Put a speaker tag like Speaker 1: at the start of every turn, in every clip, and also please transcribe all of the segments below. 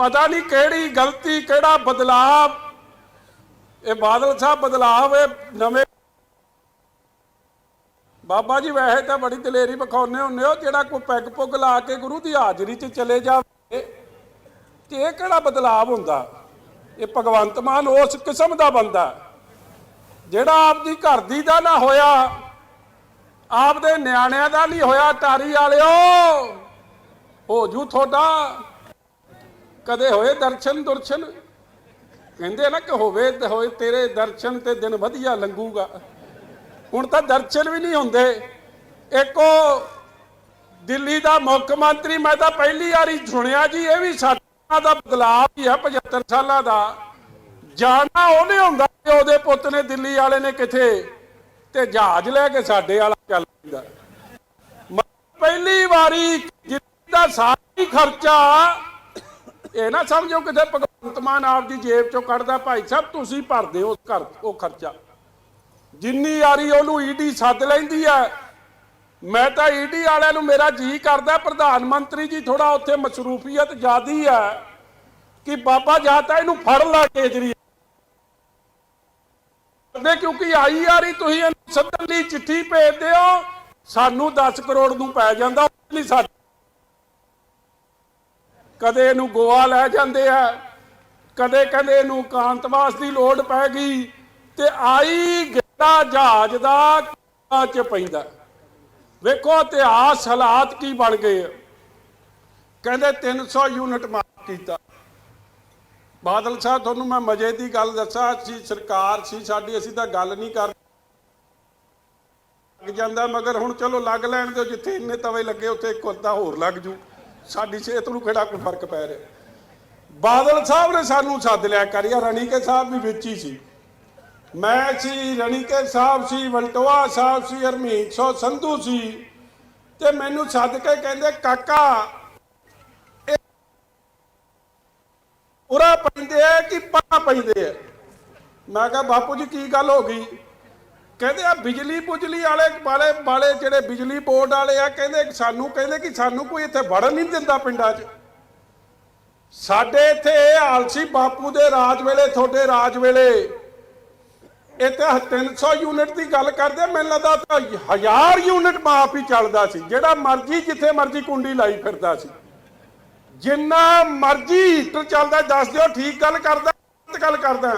Speaker 1: ਪਤਾ ਨਹੀਂ ਕਿਹੜੀ ਗਲਤੀ, ਕਿਹੜਾ ਬਦਲਾਵ ਇਹ ਬਾਦਲ ਸਾਹਿਬ ਬਦਲਾਵ ਇਹ ਨਵੇਂ ਬਾਬਾ ਜੀ, ਵੈਸੇ ਤਾਂ ਬੜੀ ਦਲੇਰੀ ਵਿਖਾਉਂਦੇ ਹੁੰਦੇ ਹੋ, ਜਿਹੜਾ ਕੋਈ ਪੈਗ ਪੁੱਗ ਲਾ ਕੇ ਗੁਰੂ ਦੀ ਹਾਜ਼ਰੀ 'ਚ ਚਲੇ ਜਾਵੇ। ਤੇ ਇਹ ਕਿਹੜਾ ਬਦਲਾਵ ਹੁੰਦਾ? ਇਹ ਭਗਵੰਤ ਮਾਨ ਉਸ ਕਿਸਮ ਦਾ ਬੰਦਾ ਜਿਹੜਾ ਆਪਦੀ ਘਰ ਦੀ ਦਾ ਨਾ ਹੋਇਆ, ਆਪਦੇ ਨਿਆਣਿਆਂ ਦਾ ਨਹੀਂ ਹੋਇਆ, ਟਾਰੀ ਵਾਲਿਓ। ਹੋ ਜੂ ਤੁਹਾਡਾ। ਕਦੇ ਹੋਏ ਦਰਸ਼ਨ ਦੁਰਸ਼ਨ? ਕਹਿੰਦੇ ਨਾ ਕਿ ਹੋਵੇ ਤੇ ਹੋਏ, ਤੇਰੇ ਦਰਸ਼ਨ ਤੇ ਦਿਨ ਵਧੀਆ ਲੰਘੂਗਾ। ਹੁਣ ਤਾਂ ਦਰਸ਼ਨ ਵੀ ਨਹੀਂ ਹੁੰਦੇ। ਇੱਕੋ ਦਿੱਲੀ ਦਾ ਮੁੱਖ ਮੰਤਰੀ, ਮੈਂ ਤਾਂ ਪਹਿਲੀ ਵਾਰੀ ਸੁਣਿਆ ਜੀ, ਇਹ ਵੀ ਸਾਡਾ ਦਾ ਬਦਲਾਅ ਹੀ ਆ 75 ਸਾਲਾਂ ਦਾ। ਜਾਣਾ ਉਹਨੇ ਹੁੰਦਾ ਕਿ ਉਹਦੇ ਪੁੱਤ ਨੇ ਦਿੱਲੀ ਵਾਲੇ ਨੇ ਕਿਥੇ ਤੇ ਜਹਾਜ਼ ਲੈ ਕੇ ਸਾਡੇ ਵਾਲਾ ਚੱਲ ਪੈਂਦਾ। ਪਹਿਲੀ ਵਾਰੀ ਦਿੱਲੀ ਸਾਰੀ ਖਰਚਾ ਇਹ ਨਾ ਸਮਝੋ ਕਿਤੇ ਭਗਵੰਤ ਮਾਨ ਆਪਦੀ ਜੇਬ ਚੋਂ ਕੱਢਦਾ ਭਾਈ ਸਾਹਿਬ, ਤੁਸੀਂ ਭਰਦੇ ਹੋ ਘਰ, ਉਹ ਖਰਚਾ। ਜਿੰਨੀ ਯਾਰੀ ਉਹਨੂੰ ਈਡੀ ਸੱਦ ਲੈਂਦੀ ਆ, ਮੈਂ ਤਾਂ ਈਡੀ ਵਾਲਿਆਂ ਨੂੰ ਮੇਰਾ ਜੀ ਕਰਦਾ, ਪ੍ਰਧਾਨ ਮੰਤਰੀ ਜੀ ਥੋੜਾ ਉੱਥੇ ਮਸਰੂਫੀਅਤ ਜ਼ਿਆਦੀ ਆ ਕਿ ਬਾਬਾ ਜਾਂ ਤਾਂ ਇਹਨੂੰ ਫੜ ਲਾ ਕੇਜਰੀ ਦੇ ਕਿਉਂਕਿ ਆਈ ਯਾਰੀ ਤੁਸੀਂ ਇਹਨੂੰ ਸੱਦਣ ਲਈ ਚਿੱਠੀ ਭੇਜਦੇ ਹੋ ਸਾਨੂੰ 10 ਕਰੋੜ ਨੂੰ ਪੈ ਜਾਂਦਾ ਨਹੀਂ ਸਾਡੇ ਕਦੇ ਇਹਨੂੰ ਗੋਆ ਲੈ ਜਾਂਦੇ ਆ, ਕਦੇ ਕਹਿੰਦੇ ਇਹਨੂੰ ਕਾਂਤਵਾਸ ਦੀ ਲੋੜ ਪੈ ਗਈ ਤੇ ਆਈ ਗੇੜਾ ਜਹਾਜ਼ ਦਾ ਕਾਂਟਾ ਚ ਪੈਂਦਾ। ਵੇਖੋ ਇਤਿਹਾਸ ਹਾਲਾਤ ਕੀ ਬਣ ਗਏ ਆ। ਕਹਿੰਦੇ 300 ਯੂਨਿਟ ਮਾਫ ਕੀਤਾ। ਬਾਦਲ ਸਾਹਿਬ, ਤੁਹਾਨੂੰ ਮੈਂ ਮਜੇ ਦੀ ਗੱਲ ਦੱਸਾਂ ਸੀ ਸਰਕਾਰ ਸੀ, ਸਾਡੀ ਅਸੀਂ ਤਾਂ ਗੱਲ ਨਹੀਂ ਕਰ ਲੱਗ ਜਾਂਦਾ, ਮਗਰ ਹੁਣ ਚਲੋ ਲੱਗ ਲੈਣ ਦਿਓ, ਜਿੱਥੇ ਇੰਨੇ ਤਵੇ ਲੱਗੇ, ਉੱਥੇ ਇੱਕ ਅੱਧਾ ਹੋਰ ਲੱਗ ਜੂ। ਸਾਡੀ ਸਿਹਤ ਨੂੰ ਕਿਹੜਾ ਕੋਈ ਫ਼ਰਕ ਪੈ ਰਿਹਾ? ਬਾਦਲ ਸਾਹਿਬ ਨੇ ਸਾਨੂੰ ਸੱਦ ਲਿਆ, ਕਰਿਆ, ਰਣੀਕੇ ਸਾਹਿਬ ਵੀ ਵਿੱਚ ਹੀ ਸੀ। ਮੈਂ ਸੀ, ਰਣੀਕੇ ਸਾਹਿਬ ਸੀ, ਵਲਟੋਆ ਸਾਹਿਬ ਸੀ, ਹਰਮੀਤ ਸੋ ਸੰਧੂ ਸੀ। ਤੇ ਮੈਨੂੰ ਸੱਦ ਕੇ ਕਹਿੰਦੇ, ਕਾਕਾ ਉਰਾ ਪੈਂਦੇ ਆ ਕਿ ਪਾ ਪੈਂਦੇ ਆ? ਮੈਂ ਕਿਹਾ, ਬਾਪੂ ਜੀ, ਕੀ ਗੱਲ ਹੋ ਗਈ? ਕਹਿੰਦੇ ਆ ਬਿਜਲੀ ਬੁਜਲੀ ਵਾਲੇ ਵਾਲੇ ਵਾਲੇ ਜਿਹੜੇ ਬਿਜਲੀ ਬੋਰਡ ਵਾਲੇ ਆ, ਕਹਿੰਦੇ ਸਾਨੂੰ, ਕਹਿੰਦੇ ਕਿ ਸਾਨੂੰ ਕੋਈ ਇੱਥੇ ਵੜਨ ਨਹੀਂ ਦਿੰਦਾ ਪਿੰਡਾਂ 'ਚ। ਸਾਡੇ ਇੱਥੇ ਇਹ ਹਾਲ ਸੀ ਬਾਪੂ ਦੇ ਰਾਜ ਵੇਲੇ, ਤੁਹਾਡੇ ਰਾਜ ਵੇਲੇ। ਇੱਥੇ 300 ਯੂਨਿਟ ਦੀ ਗੱਲ ਕਰਦੇ ਮੈਨੂੰ ਲੱਗਦਾ ਤਾਂ 1000 ਯੂਨਿਟ ਮਾਫ ਹੀ ਚੱਲਦਾ ਸੀ। ਜਿਹੜਾ ਮਰਜ਼ੀ, ਜਿੱਥੇ ਮਰਜ਼ੀ ਕੁੰਡੀ ਲਾਈ ਫਿਰਦਾ ਸੀ। ਜਿੰਨਾ ਮਰਜ਼ੀ ਹੀਟਰ ਚੱਲਦਾ, ਦੱਸ ਦਿਓ, ਠੀਕ ਗੱਲ ਕਰਦਾ, ਗਲਤ ਗੱਲ ਕਰਦਾ।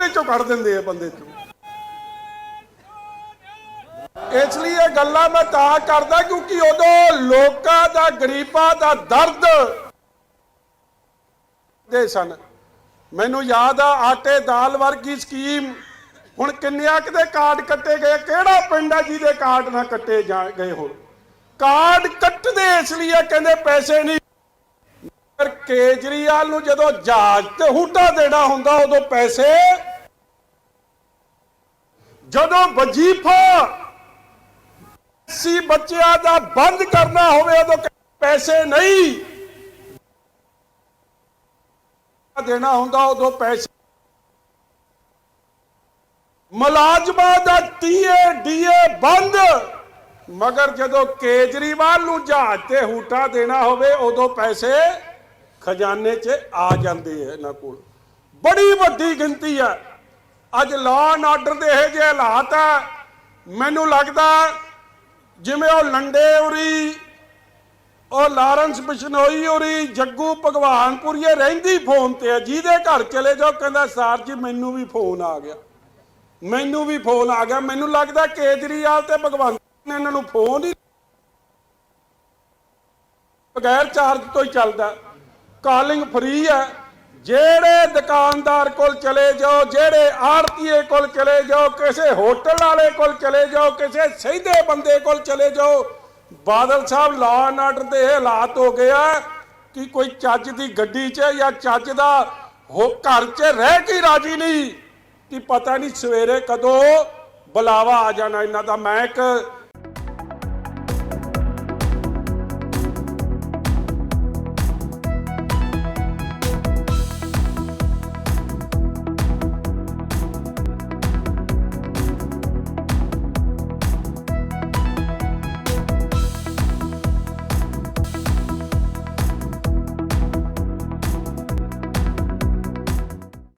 Speaker 1: ਚੋਂ ਕੱਢ ਦਿੰਦੇ ਆ ਬੰਦੇ ਚੋਂ। ਇਸ ਲਈ ਇਹ ਗੱਲਾਂ ਮੈਂ ਤਾਂ ਕਰਦਾ ਕਿਉਂਕਿ ਉਦੋਂ ਲੋਕਾਂ ਦਾ, ਗਰੀਬਾਂ ਦਾ ਦਰਦ ਦੇ ਸਨ। ਮੈਨੂੰ ਯਾਦ ਆ, ਆਟੇ ਦਾਲ ਵਰਗੀ ਸਕੀਮ। ਹੁਣ ਕਿੰਨਿਆਂ ਕਿਤੇ ਕਾਰਡ ਕੱਟੇ ਗਏ, ਕਿਹੜਾ ਪਿੰਡ ਆ ਜਿਹਦੇ ਕਾਰਡ ਨਾ ਕੱਟੇ ਜਾ ਗਏ ਹੋਣ? ਕਾਰਡ ਕੱਟਦੇ ਇਸ ਲਈ ਕਹਿੰਦੇ ਪੈਸੇ ਨਹੀਂ। ਪਰ ਕੇਜਰੀਵਾਲ ਨੂੰ ਜਦੋਂ ਜਹਾਜ਼ ਤੇ ਹੂਟਾ ਦੇਣਾ ਹੁੰਦਾ, ਉਦੋਂ ਪੈਸੇ ਜਦੋਂ ਵਜੀਫਾ ਸੀ ਬੱਚਿਆਂ ਦਾ ਬੰਦ ਕਰਨਾ ਹੋਵੇ, ਉਦੋਂ ਪੈਸੇ ਨਹੀਂ ਦੇਣਾ ਹੁੰਦਾ, ਉਦੋਂ ਪੈਸੇ ਮੁਲਾਜ਼ਮਾਂ ਦਾ ਟੀਏ ਡੀਏ ਬੰਦ। ਮਗਰ ਜਦੋਂ ਕੇਜਰੀਵਾਲ ਨੂੰ ਜਹਾਜ਼ ਤੇ ਹੂਟਾ ਦੇਣਾ ਹੋਵੇ, ਉਦੋਂ ਪੈਸੇ ਖਜ਼ਾਨੇ 'ਚ ਆ ਜਾਂਦੇ ਆ ਇਹਨਾਂ ਕੋਲ। ਬੜੀ ਵੱਡੀ ਗਿਣਤੀ ਆ। ਅੱਜ ਲਾਅ ਐਂਡ ਆਰਡਰ ਦੇ ਇਹ ਜਿਹੇ ਹਾਲਾਤ ਆ, ਮੈਨੂੰ ਲੱਗਦਾ ਜਿਵੇਂ ਉਹ ਲੰਡੇ ਉਰੀ, ਉਹ ਲਾਰੈਂਸ ਬਿਸ਼ਨੋਈ ਉਰੀ, ਜੱਗੂ ਭਗਵਾਨਪੁਰੀਏ ਰਹਿੰਦੀ ਫੋਨ ਤੇ ਆ, ਜਿਹਦੇ ਘਰ ਚਲੇ ਜਾਓ, ਕਹਿੰਦਾ, ਸਰ ਜੀ, ਮੈਨੂੰ ਵੀ ਫੋਨ ਆ ਗਿਆ। ਮੈਨੂੰ ਵੀ ਫੋਨ ਆ ਗਿਆ। ਮੈਨੂੰ ਲੱਗਦਾ ਕੇਜਰੀਵਾਲ ਤੇ ਭਗਵੰਤ ਨੇ ਇਹਨਾਂ ਨੂੰ ਫੋਨ ਹੀ ਬਗੈਰ ਚਾਰਜ ਤੋਂ ਹੀ ਚੱਲਦਾ। ਕਾਲਿੰਗ ਫ੍ਰੀ ਹੈ ਜਿਹੜੇ ਦੁਕਾਨਦਾਰ ਕੋਲ ਚਲੇ ਜਾਓ, ਜਿਹੜੇ ਆੜਤੀਏ ਕੋਲ ਚਲੇ ਜਾਓ, ਕਿਸੇ ਹੋਟਲ ਵਾਲੇ ਕੋਲ ਚਲੇ ਜਾਓ, ਕਿਸੇ ਸਹੀਦੇ ਬੰਦੇ ਕੋਲ ਚਲੇ ਜਾਓ, ਬਾਦਲ ਸਾਹਿਬ ਲਾਅ ਐਂਡ ਆਰਡਰ ਦੇ ਇਹ ਹਾਲਾਤ ਹੋ ਗਏ ਆ ਕਿ ਕੋਈ ਚੱਜ ਦੀ ਗੱਡੀ 'ਚ ਜਾਂ ਚੱਜ ਦਾ ਹੋ ਘਰ 'ਚ ਰਹਿ ਕੇ ਰਾਜੀ ਨਹੀਂ, ਕਿ ਪਤਾ ਨਹੀਂ ਸਵੇਰੇ ਕਦੋਂ ਬੁਲਾਵਾ ਆ ਜਾਣਾ ਇਹਨਾਂ ਦਾ, ਮੈਂ ਇੱਕ